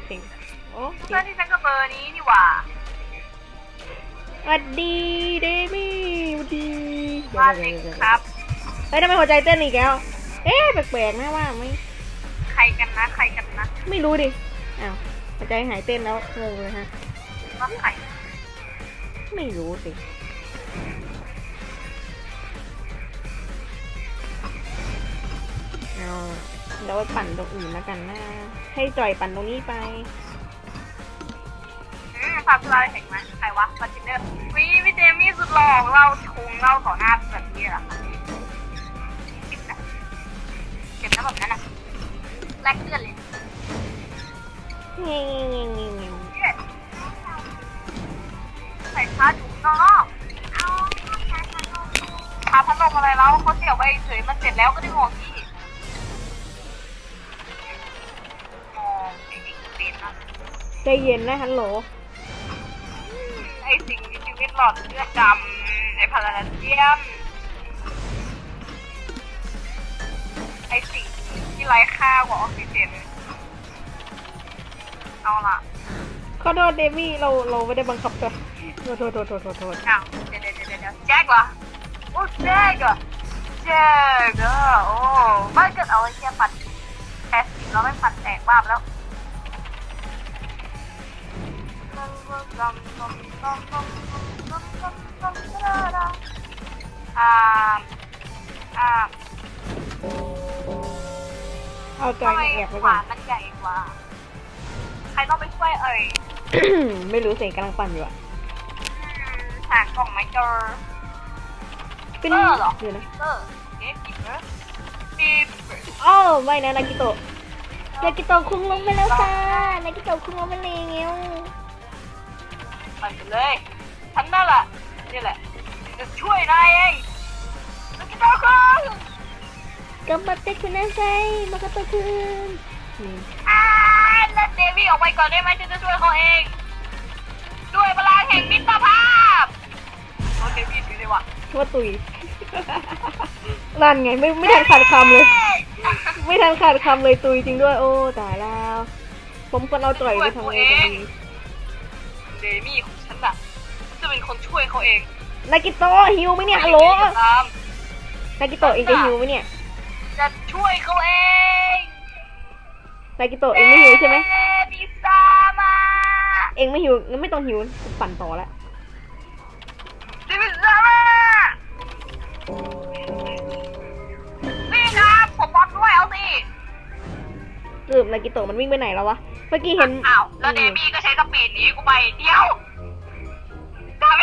กดูสิโอเคเพื่อนที่ฉันก็เบอร์นี้นี่หว่าสวัสดีเดมี่สวัสดีเดี๋ยวว่าเดี๋เด็ยวกเดี๋ยวครับ เฮ้ยทำไมหัวใจเต้นอีกแล้ว เอ๊ะแปลกๆนะว่าไม่ใครกันนะ ใครกันนะ ไม่รู้ดิ อ้าวหัวใจหายเต้นแล้วงงเลยฮะว่าใคร ไม่รู้สิ เดี๋ยวไปปั่นตรงอื่นแล้วกันนะ ให้จอยปั่นตรงนี้ไปอืมฟาร์มเราเห็นไหมใครวะบาร์เนเดอร์วิพี่เจมี่สุดหล่อของเราชงเราต่อหน้าแบบนี้เหรอคะเก็บนะเก็บนะแบบนั้นนะแลกเลือดเลยเงี้ยเงี้ยเงี้ยเงี้ยเนี่ใส่ผ้าถุงนอกเอาผ้าพัดลมอะไรแล้วเขาเสียบไว้เฉยมันเสร็จแล้วก็ได้มองที่ เย็นนะฮัลโหล ไอ้สิ่งมีชีวิตหลอดเลือดดำไอ้พาราเซียม ไอ้สิ่งที่ไร้ค่ากว่าออกซิเจน เอาล่ะขอโทษเดมี่เราเราไม่ได้บังคับตัวโทษโทษโทษโทษโทษโทษอ้าวเดี๋ยวเดี๋ยวเดี๋ยวเดี๋ยวแจ็คเหรอโอ้แจ็คเหรอแจ็คเหรอโอ้ไม่เกิดเอาไอ้เชี่ยฟันแอสซิดแล้วไม่ฟันแตกบ้าไปแล้ว อ่าอ่าเอาจอยทำไมแอบไว้ขก่อวานมันใหญ่กว่า ใครต้องไปช่วยเอ่ยไม่รู้เสียงกำลังปั่นอยู่อะหากล่องไมเจอร์เป็นเออเหรอ เดี๋ยวนะเออเอ๊ะกินเนอะปีบอ้าวไม่นะนากิโตะนากิโตะคุงลงไปแล้วค่ะนากิโตะคุงลงไปแล้ว ไปเลยฉันนั่นแหละนี่แหละ จะช่วยนายเองนักกีฬาคุณกัมบัตเตคุณนาไซมากาโตะคุณอืมอ่าแล้วเดวี่ออกไปก่อนได้ไหมฉันจะช่วยเขาเอง ด้วยพลังแห่งมิตรภาพโอเคพี่ถือเลยว่ะว่าตุยนั่นไงไม่ไม่ทันขาดคำเลย ไม่ทันขาดคำเลยตุยจริงด้วย โอ้ตายแล้ว ผมควรเอาจ่อยไปทำไงกันดี เดมี่ของฉันน่ะจะเป็นคนช่วยเขาเองนากิโตะหิวไหมเนี่ยฮัลโหลตามนากิโตะเองจะหิวไหมเนี่ยจะช่วยเขาเองนากิโตะเองไม่หิวใช่ไหมเอพิซซ่ามาเองไม่หิวงั้นไม่ต้องหิวปั่นต่อละพิซซ่ามานี่ครับผมบอลด้วยเอาสิสรุปนากิโตะมันวิ่งไปไหนแล้ววะ เมื่อกี้เห็นอ้าวแล้วเดมี่ก็ใช้ สปีดหนีกูไปเดียวดาเม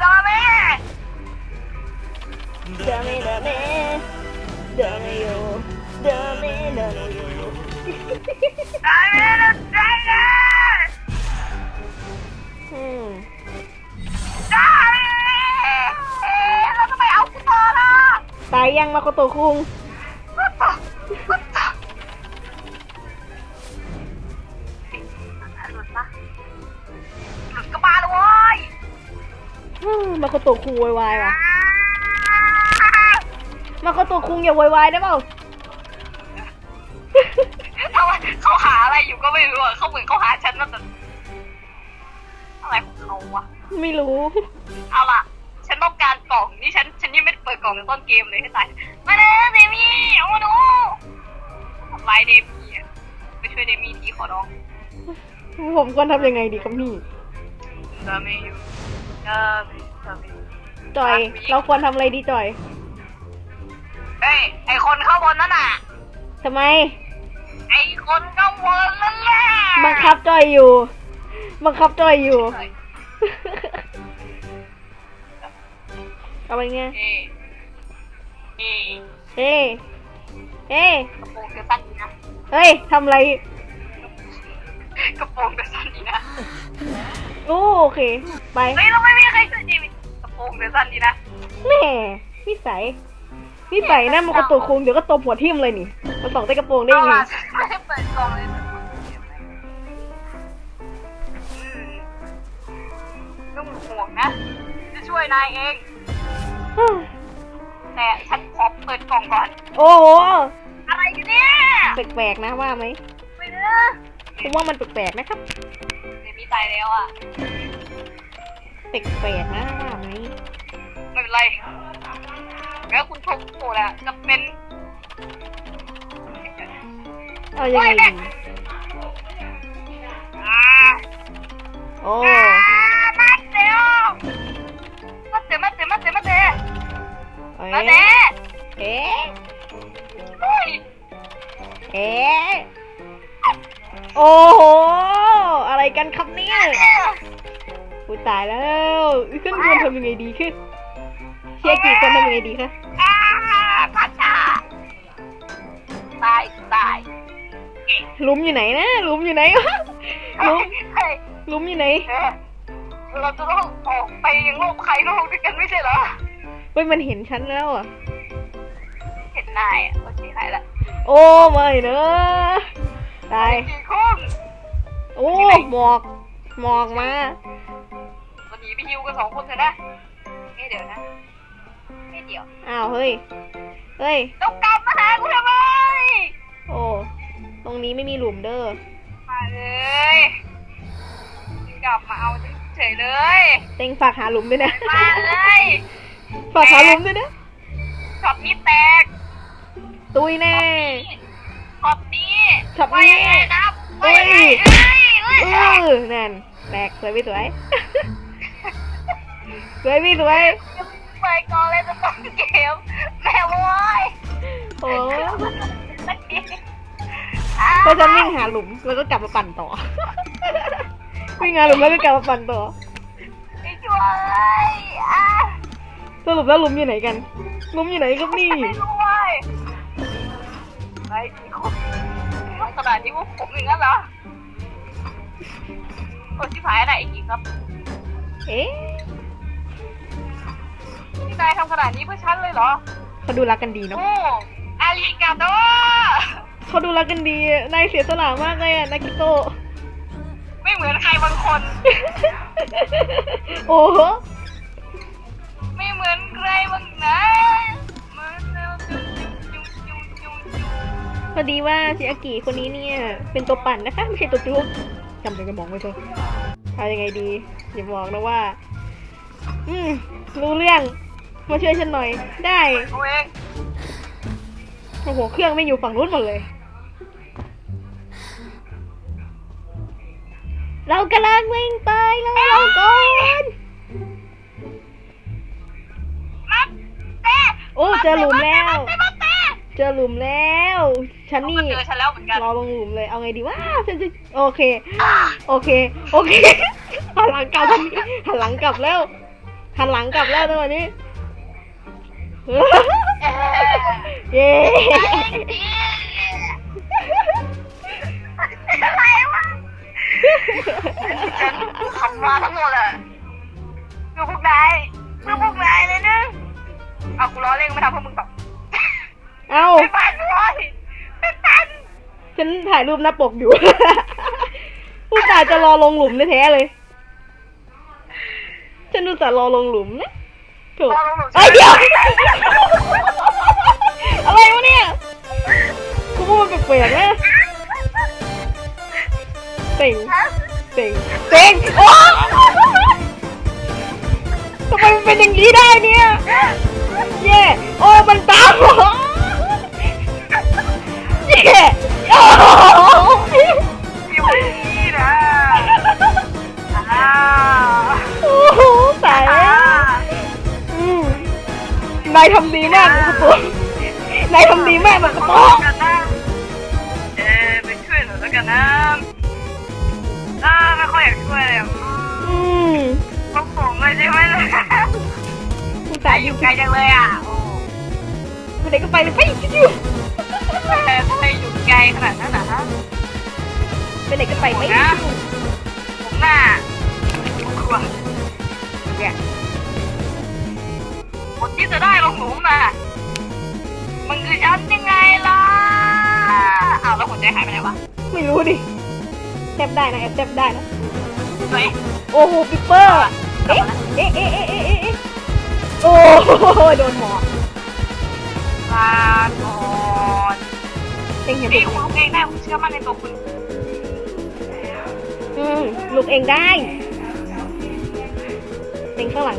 ดาเมเดเมเดเมเดเมโยเดเมเดเมโยดาเมแล้วดาเมอืมดาเมเอ๊ะแล้วทำไมเอากูต่อล่ะตายยังมาโคโตะคุง มมาโคโตะคุงโวยวายว่ะมาโคโตะคุงอย่าโวยวายได้เปล่าเขาเขาหาอะไรอยู่ก็ไม่รู้อะเขาเหมือนเขาหาฉันมาแต่อะไรของเขาวะไม่รู้ เอาล่ะ ฉันต้องการกล่องนี่ฉันฉันยังไม่ได้เปิดกล่องในต้นเกมเลยให้ตายมาเลยเดมี่เอามาดูทำลายเดมี่อะไปช่วยเดมี่ทีขอร้องผมควรทำยังไงดีครับนี่เดมี่อยู่ เดมี่เดมี่จอย เราควรทำอะไรดีจอยเฮ้ยไอคนข้างบนนั่นน่ะ ทำไม ไอคนข้างบนนั่นแหละบังคับจอยอยู่ บังคับจอยอยู่เฮ้ยเอาไปไงเฮ้ยเฮ้ยเฮ้เฮ้กระโปรงเธอสั้นดีนะเฮ้ยทำอะไร กระโปรงเธอสั้นดีนะ โอ้โอเค ไปเฮ้ยเราไม่มีใครช่วยดีมิกระโปรงเธอสั้นดีนะแหม่นิสัยนิสัยนั่นมันกระตุกคุงเดี๋ยวก็ตบหัวทิ่มเลยนี่มาส่องใต้กระโปรงได้ยังไงเอาล่ะฉันไม่ได้เปิดกล่องเลยอืมต้องห่วงนะ จะช่วยนายเอง ฮ่าแต่ฉันขอเปิดกล่องก่อน โอ้โหอะไรกันเนี่ยแปลกๆนะว่าไหมไม่เนอะ ผมว่ามันแปลกๆนะครับเดมี่ ตายแล้วอะ แปลกๆนะว่าไหมไม่เป็นไร แล้วคุณโทโกะแหละจะเป็นเอายังไงดีอ่าโอ้อ่ามาเซลมาเตะมาเตะมาเตะมาเตะเอ๊มาเตะะเอ๊ะเฮ้ยเอ๊ะโอ้โห อะไรกันครับ เนี่ยกูตายแล้วขึ้นควรทำยังไงดีขึ้นเชียร์กี่คนทำยังไงดีคะอ่าพระชาตายตายเก่งหลุมอยู่ไหนนะหลุมอยู่ไหนหลุมเฮ้ยหลุมอยู่ไหนเอ๊ะเราจะต้องออกไปยังโลกใครโลกด้วยกันไม่ใช่เหรอเฮ้ยมันเห็นฉันแล้วอะ เห็นนายอะโอเคหายละโอ้ไม่เนอะตายกี่คนโอ้หมอกห มอกมาวันนี้ไปฮิวกันสองคนเถอะนะเอ๊ะเดี๋ยวนะเอ๊ะเดี๋ยวอ้าวเฮ้ย เฮ้ย ต้องกลับมาหากูทำไมโอ้ ตรงนี้ไม่มีหลุมเด้อ มาเลยกลับมาเอาเฉยเลยเต็งฝากหาหลุมด้วยนะ มาเลยฝากหาหลุมด้วยนะ ช็อตนี้แตกตุยแน่ ช็อตนี้ช็อตนี้ว่ายังไงครับว่ายังไงเอ้ยเอ้ย เอเอ้ยอนั่น แตกสวยไม่สวย สวยไม่สวย ไปก่อนเลยจะต้องเกมแม่โว้ยโอ้เพราะฉันวิ่งหาหลุมแล้วก็กลับมาปั่นต่อ วิ่งหาหลุมแล้วก็กลับมาปั่นต่อไม่ช่วยอะสรุปแล้วหลุมอยู่ไหนกันหลุมอยู่ไหนครับนี่ไม่ช่วยไอ้ที่คนขนาดนี้พวกผมอย่างนั้นเหรอ คนที่ผายอะไรอีกครับ เอ๊ะนี่นายทำขนาดนี้เพื่อฉันเลยเหรอ เขาดูรักกันดีเนาะ โอ้อาริกาโตเขาดูรักกันดีอะนายเสียสละมากเลยอะนากิโตะไม่เหมือนใครบางคน โอ้โหไม่เหมือนใครบางนะเหมือนเราจุ๊จุ๊จุ๊จุ๊จุ๊จุ๊พอดีว่าชิอากิคนนี้เนี่ย เป็นตัวปั่นนะคะ ไม่ใช่ตัวจุ๊บ จำเป็นกระบอกไว้เถอะเอายังไงดี อย่าบอกนะว่า อืมรู้เรื่อง มาช่วยฉันหน่อย ได้เอาเองโอ้โห เครื่องไม่อยู่ฝั่งนู้นหมดเลย เรากำลังวิ่งไปแล้วเราก่อนมัดเต้โอ้ เจอหลุมแล้ว มัดเต้มัดเต้เจอหลุมแล้วฉันเขานี่ก็เจอฉันแล้วเหมือนกันรอลงหลุมเลยเอาไงดีวะฉันจะโอเค โอเค โอเคหันหลังกลับทันทีหันหลังกลับแล้วหันหลังกลับแล้วตอนนี้เย้อะไรวะฉันทำมาทั้งหมดอะดูพวกนายดูพวกนายเลยนะเอากูล้อเล่นไม่ทำเพื่อมึงหรอก เอาไม่ปันเลยไม่ปันฉันถ่ายรูปหน้าปกอยู่ ผู้ตายจะรอลงหลุมแท้ๆเลย ฉันดูแต่รอลงหลุมนะถูกรอลงหลุมไอ้ยเดี๋ยว อะไรวะเนี่ยกูว่ามันแปลกๆนะเต่งเต่งเต่งโอ้ทำไมมันเป็นอย่างนี้ได้เนี่ย เย่โอ้ มันตามเห รอเย่โอ้อยู่นี่นะอ่าโอ้โหตายแล้วอืมนายทำดีมากมันกระโปรงนายทำดีมากมันกระโปรงกันนะเอ๊ไปช่วยหน่อยแล้วกันนะอ่าไม่ค่อยอยากช่วยเลยอะอืมพวกผมเลยใช่ไหมล่ะผู้ใจตายออยู่ยู่ไกลจังเลยอะ โอ้ ไปไหนก็ไปเลยไปจิ้วแต่ทำไมอยู่ไกลขนาดนั้นนะฮะไปไหนก็ไปไม่นะผมน่ะผมกลัวเนี่ยคนที่จะได้ลงหลุมน่ะมันคือฉันยังไงล่ะอ้าวแล้วหัวใจหายไปไหนวะไม่รู้ดิแทบได้นะแอบแทบได้นะเฮ้ยโอ้โหปิปเปอร์เอ๊ะเอ๊ะเอ๊ะเอ๊ะเอ๊ะเอ๊ะโอ้โหโดนหมอ กาก่อนเองเห็นนี่เด็กคุณลุกเองได้ผมเชื่อมั่นในตัวคุณอืมลุกเองได้เองข้างหลัง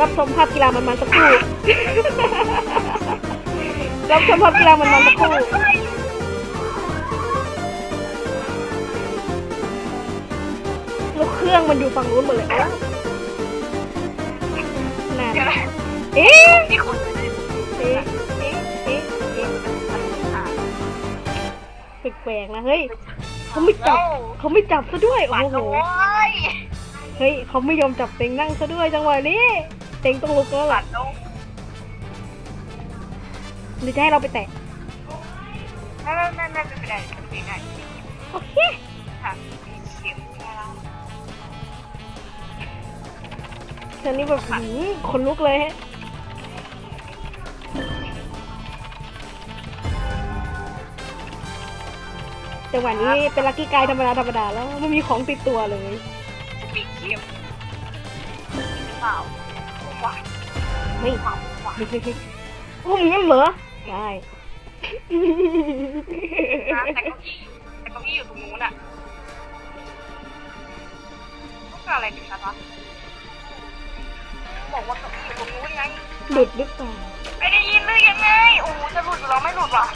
รับชมภาพกีฬามันๆสักครู่ รับชมภาพกีฬามันๆสักครู่ลูกเครื่องมันอยู่ฝั่งนู้นหมดเลย นั่นเอ๊ะนี่คุณเอ๊ะเอ๊ะเอ๊ะเอ๊ะแปลกๆนะเฮ้ยเขาไม่จับเขาไม่จับซะด้วยโอ้โหเฮ้ยเขาไม่ยอมจับเต็งนั่งซะด้วยจังหวะนี้เต็งต้องลุกแล้วล่ะดโอ้ยหรือจะให้เราไปแตะไม่ไม่ไม่ไม่เป็นไรไม่เป็นไรโอเค ฉันนี่แบบหืมคนลุกเลยฮะจังหวะนี้เป็นลักกี้กายธรรมดาธรรมดาแล้วไม่มีของติดตัวเลยปีเข็มเปล่าว่าไม่เปล่าว่าไม่ไม่ไม่โอ้ยงั้นเหรอได้นะแต่เก้าอี้แต่เก้าอี้อยู่ตรงนู้นอะต้องการอะไรดิฉันวะ บอกว่าเก้าอี้อยู่ตรงนู้นไง หลุดหรือเปล่าไม่ได้ยินหรือยังไงโอ้โหจะหลุดหรือเราไม่หลุดวะ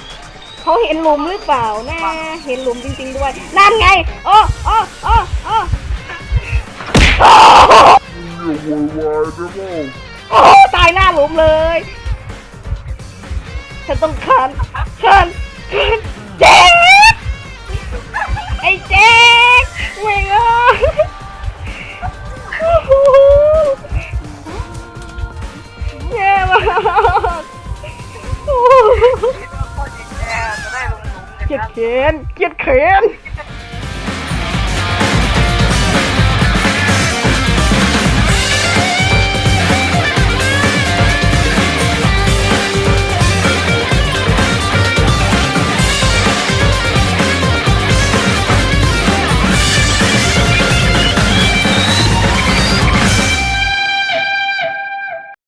เขาเห็นหลุมหรือเปล่านะเห็นหลุมจริง ๆด้วย นั่นไง โอ้โอ้โอ้โอ้โอ้อย่าโวยวายได้บ้างโอ้ตายหน้าหลุมเลย ฉันต้องคานคานคานเจ๊กไอ้เจ๊กเวงอะโอ้โห แย่มากโอ้โหโคตรแย่จะได้ลงหลุมเกลียดกันเขนเกลียดเขน